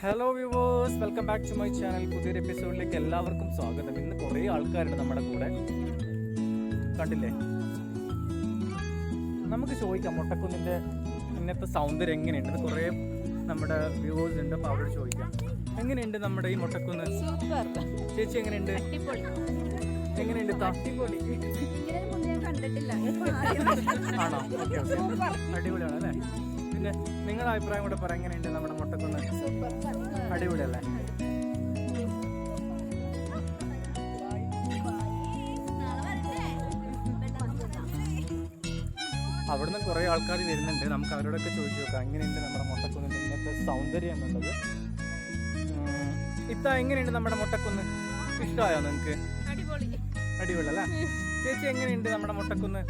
Hello viewers welcome back to my channel പുതിയൊരു എപ്പിസോഡിലേക്ക് എല്ലാവർക്കും സ്വാഗതം. ഇന്ന് കുറേ ആൾക്കാരുണ്ട് നമ്മുടെ കൂടെ. കണ്ടില്ലേ? നമുക്ക് ചോദിക്കാം. മുട്ടക്കുന്നിന്റെ ഇന്നത്തെ സൗന്ദര്യം എങ്ങനെയുണ്ട്? ഇത് കുറേ നമ്മുടെ വ്യൂവേഴ്സ് ഉണ്ട്. അപ്പോൾ അവരോട് ചോദിക്കാം. എങ്ങനെയുണ്ട് നമ്മുടെ ഈ മുട്ടക്കുന്ന്? ചേച്ചി എങ്ങനെയുണ്ട്? എങ്ങനെയുണ്ട് തട്ടിപ്പൊളി. ആണോ? Okay okay. അടിപൊളിയാണ് അല്ലേ? പിന്നെ നിങ്ങളുടെ അഭിപ്രായം കൂടെ പറ എങ്ങനെയുണ്ട് നമ്മുടെ മുട്ടക്കുന്ന്? അടിപൊളിയല്ലേ? അവിടുന്ന് കുറേ ആൾക്കാർ വരുന്നുണ്ട്. നമുക്ക് അവരോടൊക്കെ ചോദിച്ചു നോക്കാം. എങ്ങനെയുണ്ട് നമ്മുടെ മുട്ടക്കുന്നിന്റെ ഇന്നത്തെ സൗന്ദര്യം എന്നുള്ളത്? ഇത്ത എങ്ങനെയുണ്ട് നമ്മുടെ മുട്ടക്കുന്ന്? ഇഷ്ടമായോ നിങ്ങൾക്ക്? അടിപൊളി. അടിപൊളി അല്ലേ? ചേച്ചി എങ്ങനെയുണ്ട് നമ്മുടെ മുട്ടക്കുന്ന്?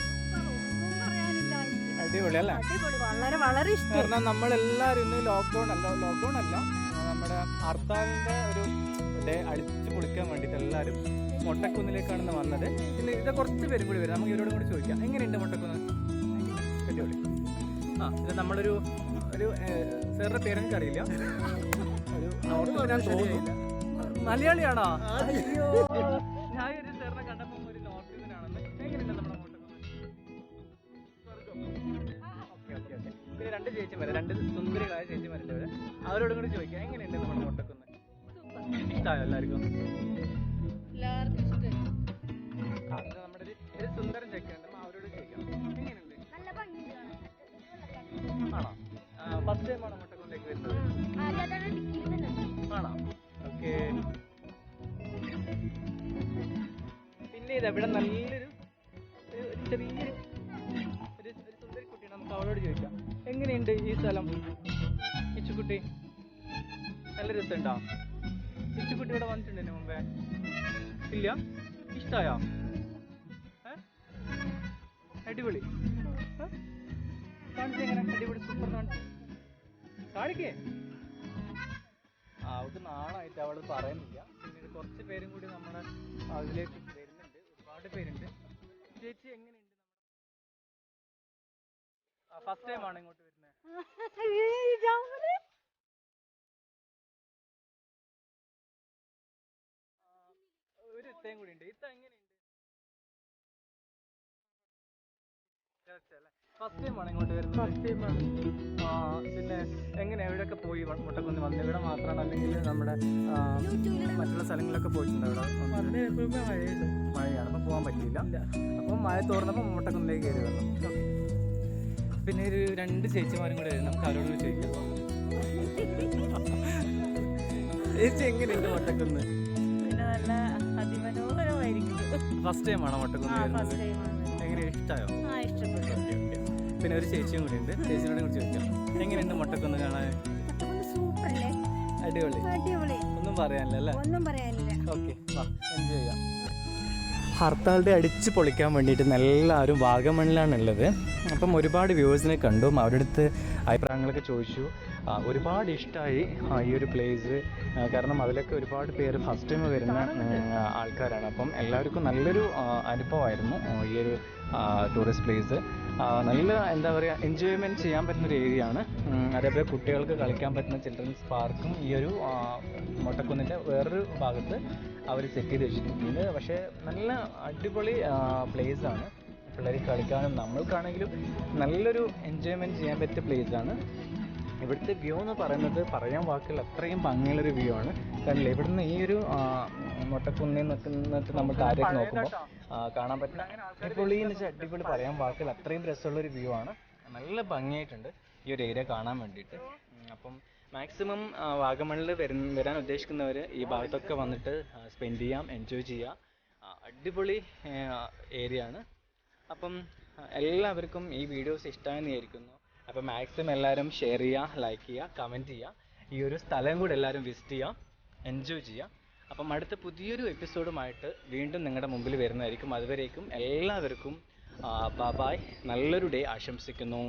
അടിപൊളി അല്ലേ? അടിപൊളി. വളരെ വളരെ ഇഷ്ടം. കാരണം നമ്മളെല്ലാവരും ഇന്ന് ലോക്ക്ഡൗൺ അല്ല ലോക്ക്ഡൗൺ അല്ല. നമ്മുടെ ഹർത്താലിന്റെ ഒരു ഡേ അടിച്ചു പൊളിക്കാൻ വേണ്ടിയിട്ട് എല്ലാവരും മുട്ടക്കുന്നിലേക്കാണ് ഇന്ന് വന്നത്. പിന്നെ ഇത് കുറച്ച് പേരും കൂടി വരും. നമുക്ക് ഇവരോടും കൂടി ചോദിക്കാം. എങ്ങനെയുണ്ട് മുട്ടക്കുന്ന്? അടിപൊളി. ആ ഇത് നമ്മളൊരു ഒരു സാറിന്റെ പേരെനിക്ക് അറിയില്ല. ഒരു ഞാൻ തോന്നുന്നു. മലയാളിയാണോ? അയ്യോ. രണ്ട് ചേച്ചിമാര് രണ്ട് സുന്ദരികളായ ചേച്ചിമാരുണ്ട് ഇവിടെ അവരോടും കൂടി ചോദിക്കാം എങ്ങനെയുണ്ട് നമ്മുടെ മുട്ടക്കുന്ന്? ഇഷ്ടമായോ എല്ലാവർക്കും? ആ, നമ്മുടെ ഒരു ഒരു സുന്ദരൻ ചെക്കുണ്ട് അവരോട് ചോദിക്കാം. എങ്ങനെയുണ്ട്? ആണോ? ഫസ്റ്റ് ടൈം ആണോ മുട്ടക്കുന്നിലേക്ക് വരുന്നത്? ആണോ? ഓക്കെ. പിന്നെ ഇത് ഇവിടെ നല്ലൊരു ചെറിയൊരു ഒരു ഒരു സുന്ദരി കുട്ടിയാണ് നമുക്ക് അവളോട് ചോദിക്കാം. എങ്ങനെയുണ്ട് ഈ സ്ഥലം? ഇച്ചുക്കുട്ടി നല്ല രസമുണ്ടോ? ഇച്ചുക്കുട്ടി ഇവിടെ വന്നിട്ടുണ്ട് മുമ്പേ? ഇല്ല? ഇഷ്ടമായോ? അടിപൊളി? എങ്ങനെ അടിപൊളി സൂപ്പർ കാണിച്ചു കാണിക്കേ? അവൾക്ക് നാളായിട്ട് അവൾ പറയുന്നില്ല. പിന്നീട് കുറച്ച് പേരും കൂടി നമ്മുടെ അതിലേക്ക് വരുന്നുണ്ട്. ഒരുപാട് പേരുണ്ട്. ചേച്ചി എങ്ങനെയുണ്ട്? ഫസ്റ്റ് ടൈം ആണ് ഇങ്ങോട്ട് ഒരു ഇത്തയും കൂടി ഉണ്ട് ഇത്ത എങ്ങനെയുണ്ട്? ഫസ്റ്റ് ടൈം ആണ് ഇങ്ങോട്ട് വരുന്നത്? ഫസ്റ്റ് ടൈം ആണ്. പിന്നെ എങ്ങനെ എവിടെയൊക്കെ പോയി മുട്ടക്കുന്ന് വന്ന്? ഇവിടെ മാത്രമാണ് അല്ലെങ്കിൽ നമ്മുടെ മറ്റുള്ള സ്ഥലങ്ങളിലൊക്കെ പോയിട്ടുണ്ടോ മഴയുണ്ട്. മഴയാണ്. അപ്പൊ പോകാൻ പറ്റിയില്ല. അപ്പം മഴ തോർന്നപ്പോൾ മുട്ടക്കുന്നിലേക്ക് കയറി വന്നു. ഓക്കെ. പിന്നെ ഒരു രണ്ട് ചേച്ചിമാരും കൂടെ വരും. നമുക്ക് അവരോട് ചോദിക്കാം. ചേച്ചി എങ്ങനെയുണ്ട് മുട്ടക്കുന്ന്? പിന്നെ നല്ല അതിമനോഹരമായിരിക്കും ഫസ്റ്റ് ടൈം ആണോ മുട്ടക്കുന്ന് വരുന്നത്? എങ്ങനെ ഇഷ്ടമായോ പിന്നെ ഒരു ചേച്ചിയും കൂടി ഉണ്ട്. ചേച്ചിയോടും കൂടി ചോദിക്കാം. എങ്ങനെയുണ്ട് മുട്ടക്കുന്ന് കാണാൻ? അടിപൊളി. ഒന്നും പറയാനില്ല അല്ലേ? ഒന്നും പറയാനില്ല. ഓക്കെ എൻജോയ് ചെയ്യാം. ഹർത്താലിന്റെ അടിച്ച് പൊളിക്കാൻ വേണ്ടിയിട്ട് എല്ലാവരും വാഗമണിലാണ് ഉള്ളത് അപ്പം ഒരുപാട് വ്യൂവേഴ്സിനെ കണ്ടു. അവരുടെ അടുത്ത് അഭിപ്രായങ്ങളൊക്കെ ചോദിച്ചു. ഒരുപാട് ഇഷ്ടമായി ഈ ഒരു പ്ലേസ് കാരണം അതിലൊക്കെ ഒരുപാട് പേര് ഫസ്റ്റ് ടൈം വരുന്ന ആൾക്കാരാണ്. അപ്പം എല്ലാവർക്കും നല്ലൊരു അനുഭവമായിരുന്നു ഈ ഒരു ടൂറിസ്റ്റ് പ്ലേസ് നല്ല എന്താ പറയുക എൻജോയ്മെന്റ് ചെയ്യാൻ പറ്റുന്ന ഒരു ഏരിയ ആണ് അതേപോലെ കുട്ടികൾക്ക് കളിക്കാൻ പറ്റുന്ന ചിൽഡ്രൻസ് പാർക്കും ഈ ഒരു മൊട്ടക്കുന്നിന്റെ വേറൊരു ഭാഗത്ത് അവർ സെറ്റ് ചെയ്ത് വെച്ചിട്ടുണ്ട്. പക്ഷേ നല്ല അടിപൊളി പ്ലേസ് ആണ്. പിള്ളേർ കളിക്കാനും നമ്മൾക്കാണെങ്കിലും നല്ലൊരു എൻജോയ്മെന്റ് ചെയ്യാൻ പറ്റിയ place ആണ്. ഇവിടുത്തെ വ്യൂ എന്ന് പറയുന്നത് പറയാൻ വാക്കുകൾ അത്രയും ഭംഗിയുള്ളൊരു വ്യൂ ആണ്. കണ്ടില്ലേ? ഇവിടുന്ന് ഈ ഒരു മുട്ടക്കുന്നിൽ നിൽക്കുന്നത് നമ്മൾ താഴേക്ക് നോക്കുമ്പോൾ കാണാൻ പറ്റുന്ന അടിപൊളി എന്ന് വെച്ചാൽ അടിപൊളി പറയാൻ വാക്കുകൾ അത്രയും രസമുള്ളൊരു വ്യൂ ആണ്. നല്ല ഭംഗിയായിട്ടുണ്ട് ഈ ഒരു ഏരിയ കാണാൻ വേണ്ടിയിട്ട്. അപ്പം മാക്സിമം വാഗമണിൽ വരുന്ന വരാൻ ഉദ്ദേശിക്കുന്നവർ ഈ ഭാഗത്തൊക്കെ വന്നിട്ട് സ്പെൻഡ് ചെയ്യാം എൻജോയ് ചെയ്യാം. അടിപൊളി ഏരിയ ആണ്. അപ്പം എല്ലാവർക്കും ഈ വീഡിയോസ് ഇഷ്ടമായെന്ന് വിചാരിക്കുന്നു. അപ്പം മാക്സിമം എല്ലാവരും ഷെയർ ചെയ്യുക ലൈക്ക് ചെയ്യുക കമന്റ് ചെയ്യുക ഈ ഒരു സ്ഥലം കൂടെ എല്ലാവരും വിസിറ്റ് ചെയ്യുക എൻജോയ് ചെയ്യുക അപ്പം അടുത്ത പുതിയൊരു എപ്പിസോഡുമായിട്ട് വീണ്ടും നിങ്ങളുടെ മുമ്പിൽ വരുന്നതായിരിക്കും. അതുവരേക്കും എല്ലാവർക്കും ബാബായ് നല്ലൊരു ഡേ ആശംസിക്കുന്നു.